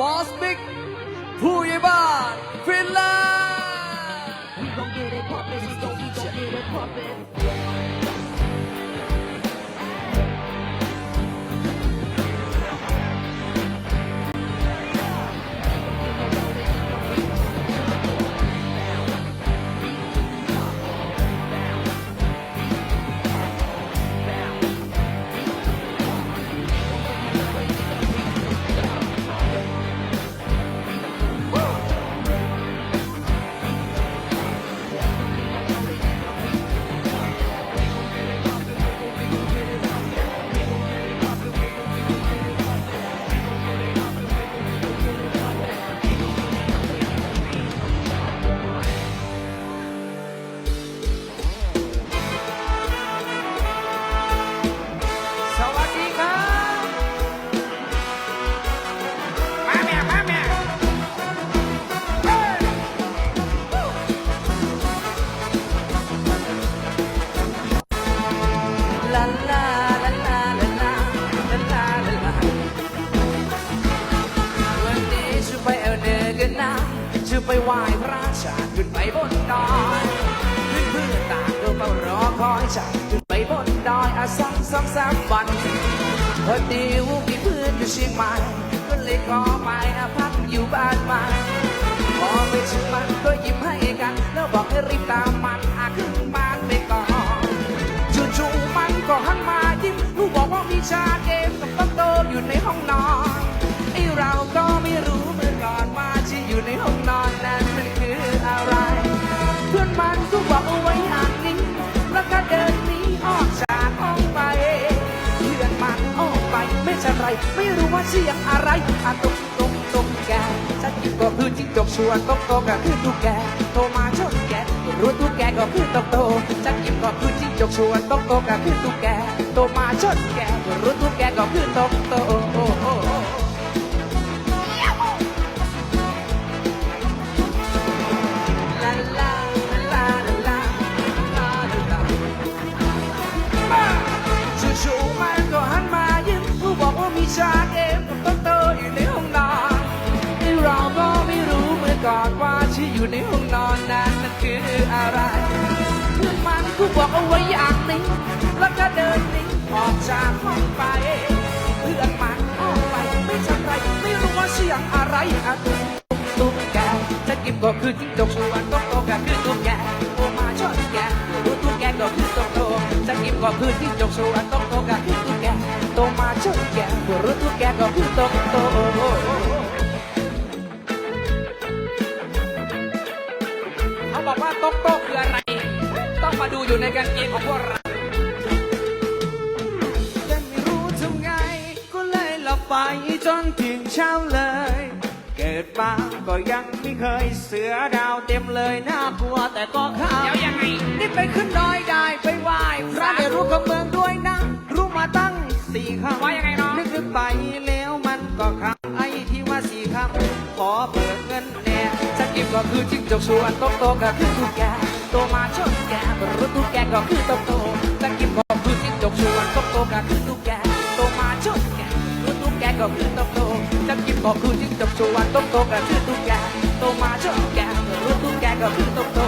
บอสบิ๊กผู้ใหญ่บ้าน ไปไหว้พระชาติขึ้นไปบนดอยเพื่อนเพื่อต่างก็เฝ้ารอคอยฉันขึ้นไปบนดอยอาสองสองสามวันพอดีว่ามีเพื่อนอยู่เชียงใหม่ก็เลยขอไปอาพักอยู่บ้านใหม่พอไปถึงมันก็ยิ้มให้กัน แล้วบอกให้รีบตามมา เพื่อนมันก็บอกเอาไว้อย่างนี้แล้วก็เดินหนีออกจากห้องไปเพื่อนมันออกไปไม่ใช่ไร ไม่รู้ว่าเสียงอะไรอะตกตกตกแกฉันกินก็คือจิ้งจกชวนตกตกก็คือตุ๊กแกโทรมาชนแกรู้ตุ๊กแกก็คือตกโตฉันกินก็คือจิ้งจกชวนตกตกก็คือตุ๊กแกโทรมาชนแกรู้ตุ๊กแกก็คือตกโต อยู่ในห้องนอนนั้นมันคืออะไรเพื่อนมันก็บอกเอาไว้อย่างนี้แล้วก็เดินหนีออกจากห้องไป เพื่อนมันออกไปไม่ทันไรไม่รู้ว่าเสียงอะไรอะตุ๊กตุ๊กแกจะกินก็คือจิ้งจกชวนตุ๊กโตก็คือตุ๊กแกโอมาชนแกรู้ตุ๊กแกก็คือตุ๊กโตจะกินก็คือจิ้งจกชวนตุ๊กโตก็คือตุ๊กแกโตมาชนแกรู้ตุ๊กแกก็คือตุ๊กโต เขาบอกโต๊กคืออะไร ต้องมาดูอยู่ในกางเกงของพวกเรายังไม่รู้ทำไง ก็เลยหลับไปจนถึงเช้าเลย เกิดมาก็ยังไม่เคยเสือดาวเต็มเลยน่ากลัวแต่ก็ข้าเดี๋ยวยังไง นี่ไปขึ้นดอยได้ไปไหว้พระในรู้กับเมืองด้วยนะ รู้มาตั้งสี่คำว่างไงเนา กิปก็คือจิ้งจกชวนโตโตก็คือตุ๊กแกโตมาชนแกรู้ตุ๊กแกก็คือโตโตสกิปก็คือจิ้งจกชวนโตโตก็คือตุ๊กแกโตมาชนแกรู้ตุ๊กแกก็คือโตโตสกิปก็คือจิ้งจกชวนโตโตก็คือตุ๊กแกโตมาชนแกรู้ตุ๊กแกก็คือโตโต